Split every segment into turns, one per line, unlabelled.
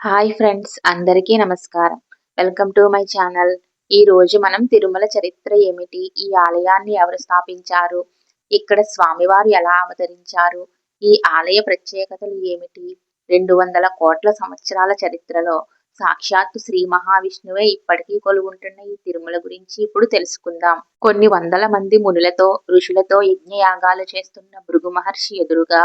Hi friends అందరికీ నమస్కారం. Welcome to my channel. ఈ రోజు మనం తిరుమల చరిత్ర ఏమిటి? ఈ ఆలయాన్ని ఎవరు స్థాపించారు? ఇక్కడ స్వామివారు ఎలా అవతరించారు? ఈ ఆలయ ప్రత్యేకతలు ఏమిటి? రెండు వందల కోట్ల సంవత్సరాల చరిత్రలో సాక్షాత్తు శ్రీ మహావిష్ణువే ఇప్పటికీ కొలువుంటున్న ఈ తిరుమల గురించి ఇప్పుడు తెలుసుకుందాం. కొన్ని వందల మంది మునులతో ఋషులతో యజ్ఞయాగాలు చేస్తున్న భృగు మహర్షి ఎదురుగా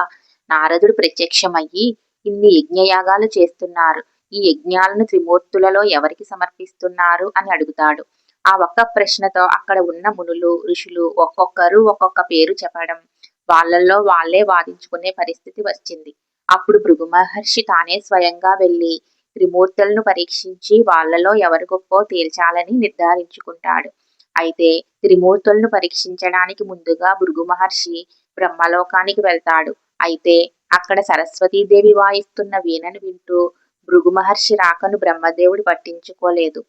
నారదుడు ప్రత్యక్షమయ్యి ఇన్ని యజ్ఞయాగాలు చేస్తున్నారు. ఈ యజ్ఞాలను త్రిమూర్తులలో ఎవరికి సమర్పిస్తున్నారు? అని అడుగుతాడు. ఆ ఒక్క ప్రశ్నతో అక్కడ ఉన్న మునులు ఋషులు ఒక్కొక్కరు ఒక్కొక్క పేరు చెప్పడం వాళ్ళల్లో వాళ్ళే వాదించుకునే పరిస్థితి వచ్చింది. అప్పుడు భృగు మహర్షి తానే స్వయంగా వెళ్ళి త్రిమూర్తులను పరీక్షించి వాళ్ళలో ఎవరికొక్కో తేల్చాలని నిర్ధారించుకుంటాడు. అయితే త్రిమూర్తులను పరీక్షించడానికి ముందుగా భృగు మహర్షి బ్రహ్మలోకానికి వెళ్తాడు. అయితే అక్కడ సరస్వతీదేవి వాయిస్తున్న వీణను వింటూ భృగు మహర్షి రాకను బ్రహ్మదేవుడు పట్టించుకోలేదు.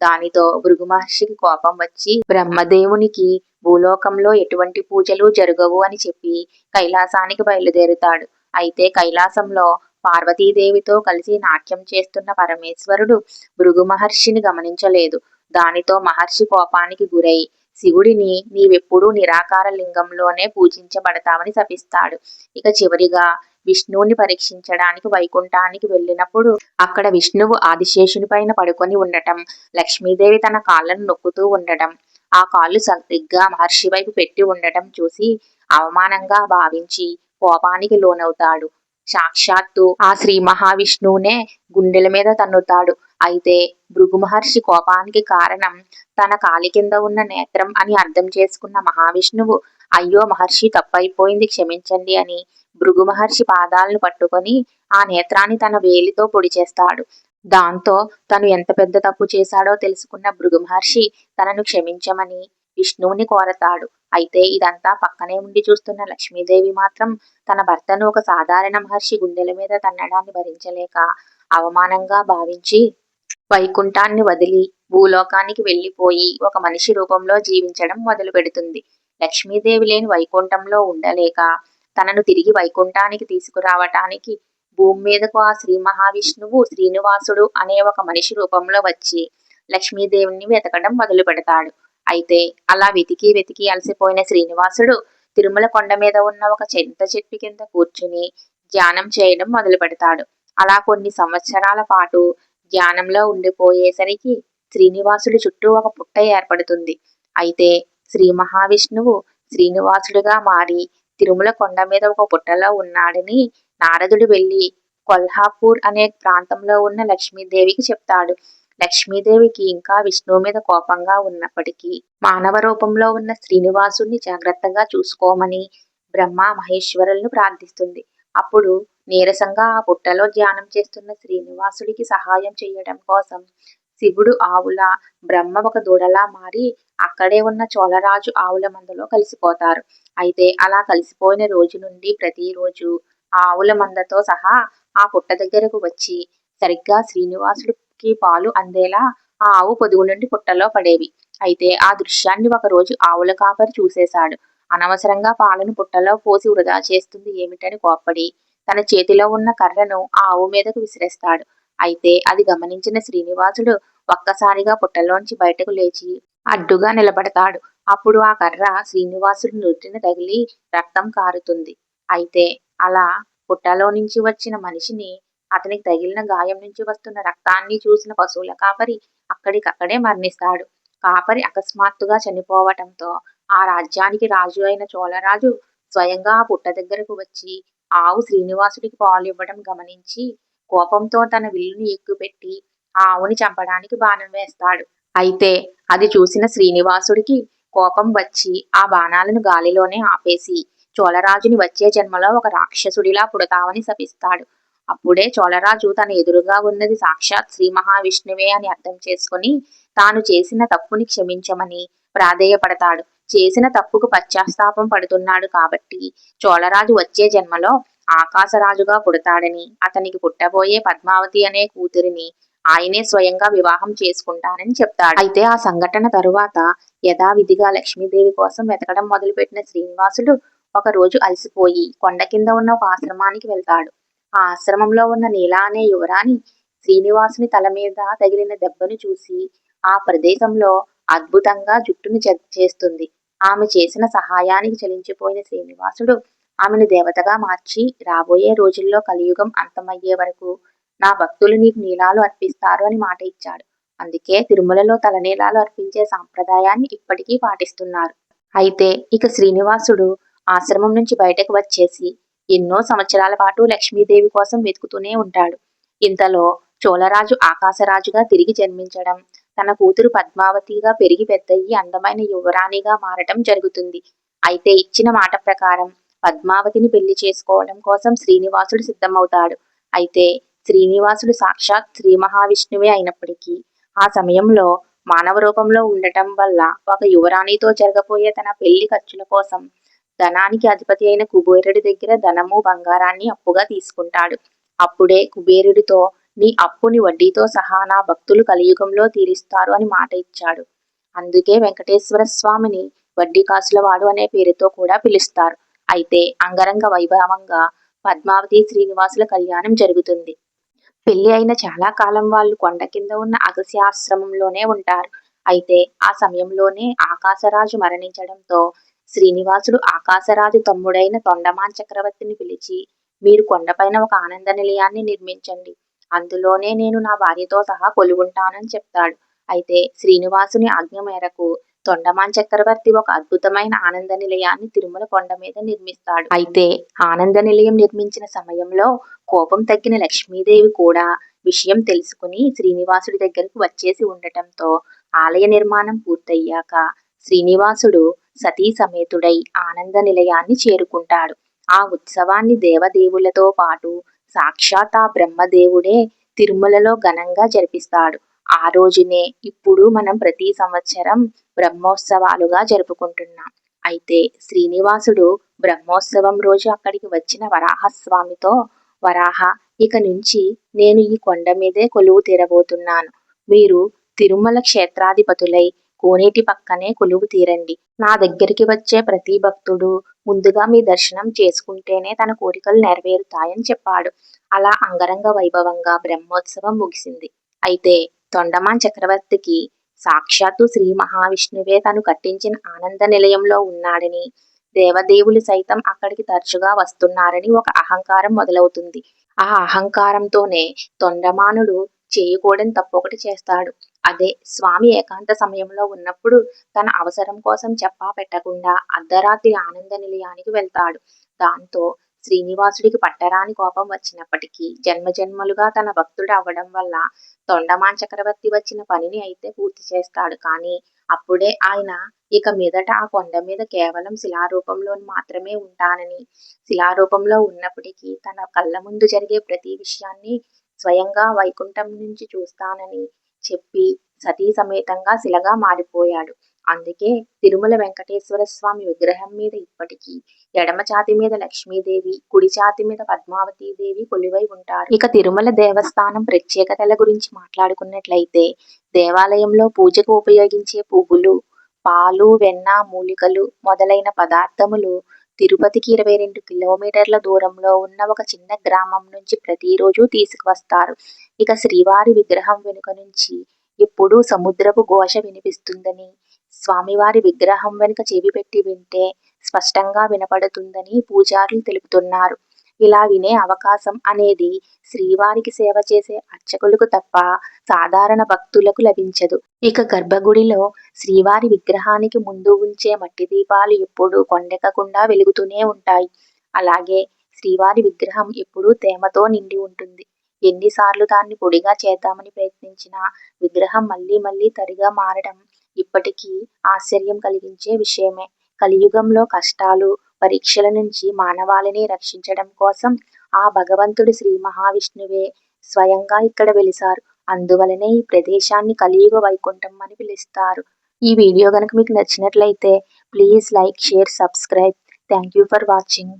దానితో భృగు మహర్షికి కోపం వచ్చి బ్రహ్మదేవునికి భూలోకంలో ఎటువంటి పూజలు జరగవు అని చెప్పి కైలాసానికి బయలుదేరుతాడు. అయితే కైలాసంలో పార్వతీదేవితో కలిసి నాట్యం చేస్తున్న పరమేశ్వరుడు భృగు మహర్షిని గమనించలేదు. దానితో మహర్షి కోపానికి గురై శివుడిని నీవెప్పుడూ నిరాకార లింగంలోనే పూజించబడతావని శపిస్తాడు. ఇక చివరిగా విష్ణువుని పరీక్షించడానికి వైకుంఠానికి వెళ్ళినప్పుడు అక్కడ విష్ణువు ఆదిశేషుని పైన పడుకొని ఉండటం లక్ష్మీదేవి తన కాళ్ళను నొక్కుతూ ఉండటం ఆ కాళ్ళు సరిగ్గా మహర్షి వైపు పెట్టి ఉండటం చూసి అవమానంగా భావించి కోపానికి లోనవుతాడు. సాక్షాత్తు ఆ శ్రీ మహావిష్ణువునే గుండెల మీద తన్నుతాడు. అయితే భృగు మహర్షి కోపానికి కారణం తన కాలి కింద ఉన్న నేత్రం అని అర్థం చేసుకున్న మహావిష్ణువు అయ్యో మహర్షి తప్పైపోయింది క్షమించండి అని భృగు మహర్షి పాదాలను పట్టుకొని ఆ నేత్రాన్ని తన వేలితో పొడి చేస్తాడు. దాంతో తను ఎంత పెద్ద తప్పు చేశాడో తెలుసుకున్న భృగు మహర్షి తనను క్షమించమని విష్ణువుని కోరతాడు. అయితే ఇదంతా పక్కనే ఉండి చూస్తున్న లక్ష్మీదేవి మాత్రం తన భర్తను ఒక సాధారణ మహర్షి గుండెల మీద తన్నడాన్ని భరించలేక అవమానంగా భావించి వైకుంఠాన్ని వదిలి భూలోకానికి వెళ్ళిపోయి ఒక మనిషి రూపంలో జీవించడం మొదలు పెడుతుంది లక్ష్మీదేవి లేని వైకుంఠంలో ఉండలేక తనను తిరిగి వైకుంఠానికి తీసుకురావటానికి భూమి మీదకు ఆ శ్రీ మహావిష్ణువు శ్రీనివాసుడు అనే ఒక మనిషి రూపంలో వచ్చి లక్ష్మీదేవిని వెతకడం మొదలు పెడతాడు అయితే అలా వెతికి వెతికి అలసిపోయిన శ్రీనివాసుడు తిరుమల కొండ మీద ఉన్న ఒక చింత చెట్టు కింద కూర్చుని ధ్యానం చేయడం మొదలు పెడతాడు అలా కొన్ని సంవత్సరాల పాటు ధ్యానంలో ఉండిపోయేసరికి శ్రీనివాసుడి చుట్టూ ఒక పుట్ట ఏర్పడుతుంది. అయితే శ్రీ మహావిష్ణువు శ్రీనివాసుడిగా మారి తిరుమల కొండ మీద ఒక పుట్టలో ఉన్నాడని నారదుడు వెళ్ళి కొల్హాపూర్ అనే ప్రాంతంలో ఉన్న లక్ష్మీదేవికి చెప్తాడు. లక్ష్మీదేవికి ఇంకా విష్ణువు మీద కోపంగా ఉన్నప్పటికీ మానవ రూపంలో ఉన్న శ్రీనివాసుని జాగ్రత్తగా చూసుకోమని బ్రహ్మ మహేశ్వరులను ప్రార్థిస్తుంది. అప్పుడు నీరసంగా ఆ పుట్టలో ధ్యానం చేస్తున్న శ్రీనివాసుడికి సహాయం చేయడం కోసం శివుడు ఆవుల బ్రహ్మ ఒక దూడలా మారి అక్కడే ఉన్న చోళరాజు ఆవుల మందలో కలిసిపోతారు. అయితే అలా కలిసిపోయిన రోజు నుండి ప్రతిరోజు ఆవుల మందతో సహా ఆ పుట్ట దగ్గరకు వచ్చి సరిగ్గా శ్రీనివాసుడికి పాలు అందేలా ఆ ఆవు పొదుగు నుండి పుట్టలో పడేవి. అయితే ఆ దృశ్యాన్ని ఒకరోజు ఆవుల కాపరి చూసేశాడు. అనవసరంగా పాలను పుట్టలో పోసి వృధా చేస్తుంది ఏమిటని కోప్పడి తన చేతిలో ఉన్న కర్రను ఆ ఆవు మీదకు విసిరేస్తాడు. అయితే అది గమనించిన శ్రీనివాసుడు ఒక్కసారిగా పుట్టలోంచి బయటకు లేచి అడ్డుగా నిలబడతాడు. అప్పుడు ఆ కర్ర శ్రీనివాసుడి నుట్టిన తగిలి రక్తం కారుతుంది. అయితే అలా పుట్టలో నుంచి వచ్చిన మనిషిని అతనికి తగిలిన గాయం నుంచి వస్తున్న రక్తాన్ని చూసిన పశువుల కాపరి అక్కడికక్కడే మరణిస్తాడు. కాపరి అకస్మాత్తుగా చనిపోవటంతో ఆ రాజ్యానికి రాజు అయిన చోళరాజు స్వయంగా ఆ పుట్ట దగ్గరకు వచ్చి ఆవు శ్రీనివాసుడికి పాలు ఇవ్వడం గమనించి కోపంతో తన విల్లుని ఎక్కుపెట్టి ఆ ఆవుని చంపడానికి బాణం వేస్తాడు. అయితే అది చూసిన శ్రీనివాసుడికి కోపం వచ్చి ఆ బాణాలను గాలిలోనే ఆపేసి చోళరాజుని వచ్చే జన్మలో ఒక రాక్షసుడిలా పుడతావని శపిస్తాడు. అప్పుడే చోళరాజు తన ఎదురుగా ఉన్నది సాక్షాత్ శ్రీ మహావిష్ణువే అని అర్థం చేసుకుని తాను చేసిన తప్పుని క్షమించమని ప్రాధేయపడతాడు. చేసిన తప్పుకు పశ్చాత్తాపం పడుతున్నాడు కాబట్టి చోళరాజు వచ్చే జన్మలో ఆకాశరాజుగా పుడతాడని అతనికి పుట్టబోయే పద్మావతి అనే కూతురిని ఆయనే స్వయంగా వివాహం చేసుకుంటానని చెప్తాడు. అయితే ఆ సంఘటన తరువాత యథావిధిగా లక్ష్మీదేవి కోసం వెతకడం మొదలుపెట్టిన శ్రీనివాసుడు ఒక రోజు అలసిపోయి కొండ కింద ఉన్న ఒక ఆశ్రమానికి వెళ్తాడు. ఆ ఆశ్రమంలో ఉన్న నీలా అనే యువరాణి శ్రీనివాసుని తల మీద తగిలిన దెబ్బను చూసి ఆ ప్రదేశంలో అద్భుతంగా జుట్టును చేస్తుంది. ఆమె చేసిన సహాయానికి చలించిపోయిన శ్రీనివాసుడు ఆమెను దేవతగా మార్చి రాబోయే రోజుల్లో కలియుగం అంతమయ్యే వరకు నా భక్తులు నీకు నీలాలు అర్పిస్తారు అని మాట ఇచ్చాడు. అందుకే తిరుమలలో తలనీలాలు అర్పించే సాంప్రదాయాన్ని ఇప్పటికీ పాటిస్తున్నారు. అయితే ఇక శ్రీనివాసుడు ఆశ్రమం నుంచి బయటకు వచ్చేసి ఎన్నో సంవత్సరాల పాటు లక్ష్మీదేవి కోసం వెతుకుతూనే ఉంటాడు. ఇంతలో చోళరాజు ఆకాశరాజుగా తిరిగి జన్మించడం తన కూతురు పద్మావతిగా పెరిగి పెద్దయ్యి అందమైన యువరాణిగా మారటం జరుగుతుంది. అయితే ఇచ్చిన మాట ప్రకారం పద్మావతిని పెళ్ళి చేసుకోవడం కోసం శ్రీనివాసుడు సిద్ధమవుతాడు. అయితే శ్రీనివాసుడు సాక్షాత్ శ్రీ మహావిష్ణువే అయినప్పటికీ ఆ సమయంలో మానవ రూపంలో ఉండటం వల్ల ఒక యువరాణితో జరగబోయే తన పెళ్ళి ఖర్చుల కోసం ధనానికి అధిపతి అయిన కుబేరుడి దగ్గర ధనము బంగారాన్ని అప్పుగా తీసుకుంటాడు. అప్పుడే కుబేరుడితో నీ అప్పుని వడ్డీతో సహా నా భక్తులు కలియుగంలో తీరిస్తారు అని మాట ఇచ్చాడు. అందుకే వెంకటేశ్వర స్వామిని వడ్డీ కాసులవాడు అనే పేరుతో కూడా పిలుస్తారు. అయితే అంగరంగ వైభవంగా పద్మావతి శ్రీనివాసుల కళ్యాణం జరుగుతుంది. పెళ్ళి అయిన చాలా కాలం వాళ్ళు కొండ కింద ఉన్న అగస్య ఆశ్రమంలోనే ఉంటారు. అయితే ఆ సమయంలోనే ఆకాశరాజు మరణించడంతో శ్రీనివాసుడు ఆకాశరాజు తమ్ముడైన తొండమాన్ చక్రవర్తిని పిలిచి మీరు కొండపైన ఒక ఆనంద నిలయాన్ని నిర్మించండి. అందులోనే నేను నా భార్యతో సహా కొలువుంటానని చెప్తాడు. అయితే శ్రీనివాసుని ఆజ్ఞ మేరకు తొండమాన్ చక్రవర్తి ఒక అద్భుతమైన ఆనంద నిలయాన్ని తిరుమల కొండ మీద నిర్మిస్తాడు. అయితే ఆనంద నిలయం నిర్మించిన సమయంలో కోపం తగ్గిన లక్ష్మీదేవి కూడా విషయం తెలుసుకుని శ్రీనివాసుడి దగ్గరకు వచ్చేసి ఉండటంతో ఆలయ నిర్మాణం పూర్తయ్యాక శ్రీనివాసుడు సతీ సమేతుడై ఆనంద నిలయాన్ని చేరుకుంటాడు. ఆ ఉత్సవాన్ని దేవదేవులతో పాటు సాక్షాత్ ఆ బ్రహ్మదేవుడే తిరుమలలో ఘనంగా జరిపిస్తాడు. ఆ రోజునే ఇప్పుడు మనం ప్రతి సంవత్సరం బ్రహ్మోత్సవాలుగా జరుపుకుంటున్నాం. అయితే శ్రీనివాసుడు బ్రహ్మోత్సవం రోజు అక్కడికి వచ్చిన వరాహస్వామితో వరాహ ఇక నుంచి నేను ఈ కొండ మీదే కొలువు తీరబోతున్నాను. మీరు తిరుమల క్షేత్రాధిపతులై కోనేటి పక్కనే కొలువు తీరండి. నా దగ్గరికి వచ్చే ప్రతి భక్తుడు ముందుగా మీ దర్శనం చేసుకుంటేనే తన కోరికలు నెరవేరుతాయని చెప్పాడు. అలా అంగరంగ వైభవంగా బ్రహ్మోత్సవం ముగిసింది. అయితే తొండమాన్ చక్రవర్తికి సాక్షాత్తు శ్రీ మహావిష్ణువే తను కట్టించిన ఆనంద నిలయంలో ఉన్నాడని దేవదేవులు సైతం అక్కడికి తరచుగా వస్తున్నారని ఒక అహంకారం మొదలవుతుంది. ఆ అహంకారంతోనే తొండమానుడు చేయకూడని తప్పొకటి చేస్తాడు. అదే స్వామి ఏకాంత సమయంలో ఉన్నప్పుడు తన అవసరం కోసం చెప్పా పెట్టకుండా అర్ధరాత్రి ఆనంద నిలయానికి వెళ్తాడు. దాంతో శ్రీనివాసుడికి పట్టరాని కోపం వచ్చినప్పటికీ జన్మజన్మలుగా తన భక్తుడు అవ్వడం వల్ల తొండమాన్ చక్రవర్తి వచ్చిన పనిని అయితే పూర్తి చేస్తాడు. కానీ అప్పుడే ఆయన ఇక మీదట ఆ కొండ మీద కేవలం శిలారూపంలో మాత్రమే ఉంటానని శిలారూపంలో ఉన్నప్పటికీ తన కళ్ళ ముందు జరిగే ప్రతి విషయాన్ని స్వయంగా వైకుంఠం నుంచి చూస్తానని చెప్పి సతీ సమేతంగా శిలగా మారిపోయాడు. అందుకే తిరుమల వెంకటేశ్వర స్వామి విగ్రహం మీద ఇప్పటికీ ఎడమ ఛాతి మీద లక్ష్మీదేవి కుడి ఛాతి మీద దేవి కొలువై ఉంటారు. ఇక తిరుమల దేవస్థానం ప్రత్యేకతల గురించి మాట్లాడుకున్నట్లయితే దేవాలయంలో పూజకు ఉపయోగించే పువ్వులు పాలు వెన్న మూలికలు మొదలైన పదార్థములు తిరుపతికి ఇరవై రెండు కిలోమీటర్ల దూరంలో ఉన్న ఒక చిన్న గ్రామం నుంచి ప్రతిరోజు తీసుకువస్తారు. ఇక శ్రీవారి విగ్రహం వెనుక నుంచి ఎప్పుడూ సముద్రపు ఘోష వినిపిస్తుందని స్వామివారి విగ్రహం వెనుక చెవి పెట్టి వింటే స్పష్టంగా వినపడుతుందని పూజారులు తెలుపుతున్నారు. ఇలా వినే అవకాశం అనేది శ్రీవారికి సేవ చేసే అర్చకులకు తప్ప సాధారణ భక్తులకు లభించదు. ఇక గర్భగుడిలో శ్రీవారి విగ్రహానికి ముందు ఉంచే మట్టి దీపాలు ఎప్పుడూ కొండెక్కకుండా వెలుగుతూనే ఉంటాయి. అలాగే శ్రీవారి విగ్రహం ఎప్పుడూ తేమతో నిండి ఉంటుంది. ఎన్నిసార్లు దాన్ని పొడిగా చేద్దామని ప్రయత్నించినా విగ్రహం మళ్ళీ మళ్ళీ తడిగా మారడం ఇప్పటికీ ఆశ్చర్యం కలిగించే విషయమే. కలియుగంలో కష్టాలు పరీక్షల నుంచి మానవాళిని రక్షించడం కోసం ఆ భగవంతుడు శ్రీ మహావిష్ణువే స్వయంగా ఇక్కడ వెలిసారు. అందువలనే ఈ ప్రదేశాన్ని కలియుగ వైకుంఠం అని పిలుస్తారు. ఈ వీడియో కనుక మీకు నచ్చినట్లయితే please like share subscribe. Thank you for watching.